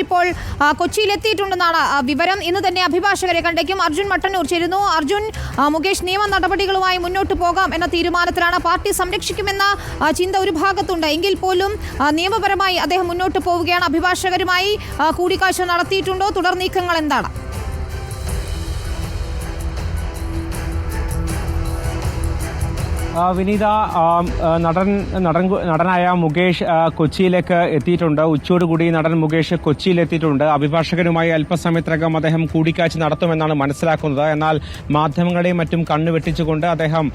ഇപ്പോൾ കൊച്ചിയിലെത്തിയിട്ടുണ്ടെന്നാണ് വിവരം. ഇന്ന് തന്നെ അഭിഭാഷകരെ കണ്ടേക്കും. അർജുൻ മട്ടന്നൂർ ചേരുന്നു. അർജുൻ മുകേഷ് നിയമ നടപടികളുമായി മുന്നോട്ട് പോകാം എന്ന തീരുമാനത്തിലാണ് പാർട്ടി സംരക്ഷിക്കുമെന്ന ചിന്ത ഒരു ഭാഗത്തുണ്ട്. എങ്കിൽ പോലും നിയമപരമായി അദ്ദേഹം മുന്നോട്ട് പോവുകയാണ്. അഭിഭാഷകരുമായി കൂടിക്കാഴ്ച നടത്തിയിട്ടുണ്ടോ? തുടർ നീക്കങ്ങൾ എന്താണ്? വിനീത നടൻ നടൻ നടനായ മുകേഷ് കൊച്ചിയിലേക്ക് എത്തിയിട്ടുണ്ട്. ഉച്ചയോടുകൂടി നടൻ മുകേഷ് കൊച്ചിയിലെത്തിയിട്ടുണ്ട്. അഭിഭാഷകരുമായി അല്പസമയത്തിനകം അദ്ദേഹം കൂടിക്കാഴ്ച നടത്തുമെന്നാണ് മനസ്സിലാക്കുന്നത്. എന്നാൽ മാധ്യമങ്ങളെയും മറ്റും കണ്ണുവെട്ടിച്ചുകൊണ്ട് അദ്ദേഹം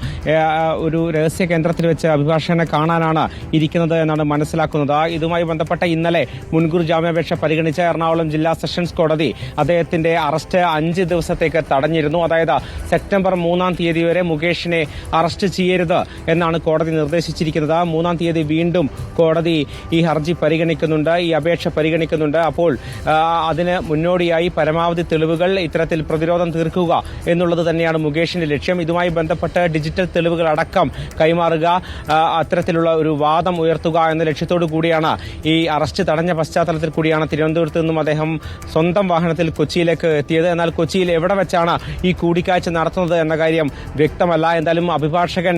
ഒരു രഹസ്യ കേന്ദ്രത്തിൽ വെച്ച് അഭിഭാഷകനെ കാണാനാണ് ഇരിക്കുന്നത് എന്നാണ് മനസ്സിലാക്കുന്നത്. ഇതുമായി ബന്ധപ്പെട്ട ഇന്നലെ മുൻകൂർ ജാമ്യാപേക്ഷ പരിഗണിച്ച എറണാകുളം ജില്ലാ സെഷൻസ് കോടതി അദ്ദേഹത്തിന്റെ അറസ്റ്റ് അഞ്ച് ദിവസത്തേക്ക് തടഞ്ഞിരുന്നു. അതായത് സെപ്റ്റംബർ മൂന്നാം തീയതി വരെ മുകേഷിനെ അറസ്റ്റ് ചെയ്യരുത് എന്നാണ് കോടതി നിർദ്ദേശിച്ചിരിക്കുന്നത്. മൂന്നാം തീയതി വീണ്ടും കോടതി ഈ ഹർജി പരിഗണിക്കുന്നുണ്ട് ഈ അപേക്ഷ പരിഗണിക്കുന്നുണ്ട്. അപ്പോൾ അതിന് മുന്നോടിയായി പരമാവധി തെളിവുകൾ ഇത്തരത്തിൽ പ്രതിരോധം തീർക്കുക എന്നുള്ളത് തന്നെയാണ് മുകേഷിന്റെ ലക്ഷ്യം. ഇതുമായി ബന്ധപ്പെട്ട് ഡിജിറ്റൽ തെളിവുകൾ അടക്കം കൈമാറുക അത്തരത്തിലുള്ള ഒരു വാദം ഉയർത്തുക എന്ന ലക്ഷ്യത്തോടു കൂടിയാണ് ഈ അറസ്റ്റ് തടഞ്ഞ പശ്ചാത്തലത്തിൽ കൂടിയാണ് തിരുവനന്തപുരത്ത് നിന്നും അദ്ദേഹം സ്വന്തം വാഹനത്തിൽ കൊച്ചിയിലേക്ക് എത്തിയത്. എന്നാൽ കൊച്ചിയിൽ എവിടെ വെച്ചാണ് ഈ കൂടിക്കാഴ്ച നടത്തുന്നത് എന്ന കാര്യം വ്യക്തമല്ല. എന്തായാലും അഭിഭാഷകൻ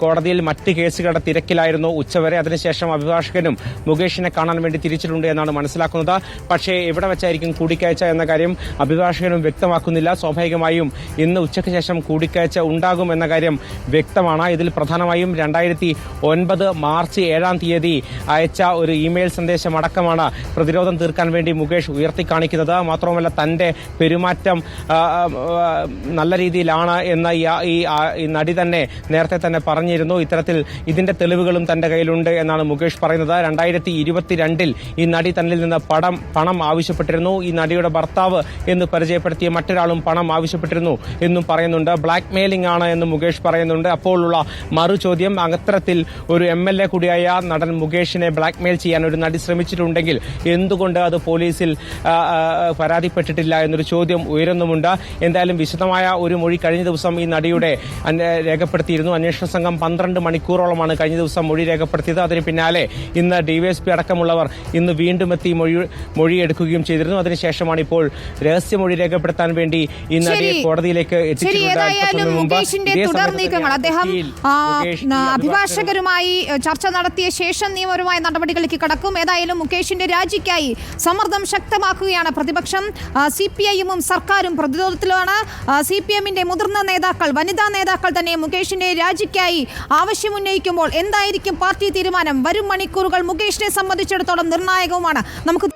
കോടതിയിൽ മറ്റ് കേസുകളുടെ തിരക്കിലായിരുന്നു ഉച്ചവരെ. അതിനുശേഷം അഭിഭാഷകനും മുകേഷിനെ കാണാൻ വേണ്ടി തിരിച്ചിട്ടുണ്ട് എന്നാണ് മനസ്സിലാക്കുന്നത്. പക്ഷേ എവിടെ വെച്ചായിരിക്കും കൂടിക്കാഴ്ച എന്ന കാര്യം അഭിഭാഷകനും വ്യക്തമാക്കുന്നില്ല. സ്വാഭാവികമായും ഇന്ന് ഉച്ചയ്ക്ക് ശേഷം കൂടിക്കാഴ്ച ഉണ്ടാകും എന്ന കാര്യം വ്യക്തമാണ്. ഇതിൽ പ്രധാനമായും രണ്ടായിരത്തി ഒൻപത് മാർച്ച് ഏഴാം തീയതി അയച്ച ഒരു ഇമെയിൽ സന്ദേശം അടക്കമാണ് പ്രതിരോധം തീർക്കാൻ വേണ്ടി മുകേഷ് ഉയർത്തിക്കാണിക്കുന്നത്. മാത്രവുമല്ല തന്റെ പെരുമാറ്റം നല്ല രീതിയിലാണ് എന്ന ഈ നടി തന്നെ നേരത്തെ തന്നെ പറഞ്ഞിരുന്നു. ഇത്തരത്തിൽ ഇതിന്റെ തെളിവുകളും തന്റെ കയ്യിലുണ്ട് എന്നാണ് മുകേഷ് പറയുന്നത്. രണ്ടായിരത്തി ഇരുപത്തിരണ്ടിൽ ഈ നടി തന്നിൽ നിന്ന് പണം പണം ആവശ്യപ്പെട്ടിരുന്നു. ഈ നടിയുടെ ഭർത്താവ് എന്ന് പരിചയപ്പെടുത്തിയ മറ്റൊരാളും പണം ആവശ്യപ്പെട്ടിരുന്നു എന്നും പറയുന്നുണ്ട്. ബ്ലാക്ക് മെയിലിംഗ് ആണ് എന്ന് മുകേഷ് പറയുന്നുണ്ട്. അപ്പോഴുള്ള മറു ചോദ്യം അത്തരത്തിൽ ഒരു എം എൽ എ കൂടിയായ നടൻ മുകേഷിനെ ബ്ലാക്ക് മെയിൽ ചെയ്യാൻ ഒരു നടി ശ്രമിച്ചിട്ടുണ്ടെങ്കിൽ എന്തുകൊണ്ട് അത് പോലീസിൽ പരാതിപ്പെട്ടിട്ടില്ല എന്നൊരു ചോദ്യം ഉയരുന്നുമുണ്ട്. എന്തായാലും വിശദമായ ഒരു മൊഴി കഴിഞ്ഞ ദിവസം ഈ നടിയുടെ രേഖപ്പെടുത്തിയിരുന്നു. അന്വേഷണ സംഘം പന്ത്രണ്ട് മണിക്കൂറോളമാണ് കഴിഞ്ഞ ദിവസം മൊഴി രേഖപ്പെടുത്തിയത്. അതിന് പിന്നാലെ ഇന്ന് ഡിവൈഎസ്പി അടക്കമുള്ളവർ ഇന്ന് വീണ്ടും എത്തി മൊഴി മൊഴിയെടുക്കുകയും ചെയ്തിരുന്നു. അതിനുശേഷമാണ് ഇപ്പോൾ രഹസ്യ മൊഴി രേഖപ്പെടുത്താൻ വേണ്ടി ഈ നടിയെ ശരി. കോടതിയിലേക്ക് അദ്ദേഹം അഭിഭാഷകരുമായി ചർച്ച നടത്തിയ ശേഷം നിയമപരമായ നടപടികളിലേക്ക് കടക്കും. ഏതായാലും മുകേഷിന്റെ രാജിക്കായി സമ്മർദ്ദം ശക്തമാക്കുകയാണ് പ്രതിപക്ഷം. സി പി ഐഎമ്മും സർക്കാരും പ്രതിരോധത്തിലാണ്. സി പി എമ്മിന്റെ മുതിർന്ന നേതാക്കൾ വനിതാ നേതാക്കൾ തന്നെ മുകേഷിന്റെ രാജിക്കായി ആവശ്യമുന്നയിക്കുമ്പോൾ എന്തായിരിക്കും പാർട്ടി തീരുമാനം? വരും മണിക്കൂറുകൾ മുകേഷിനെ സംബന്ധിച്ചിടത്തോളം നിർണായകവുമാണ്. നമുക്ക്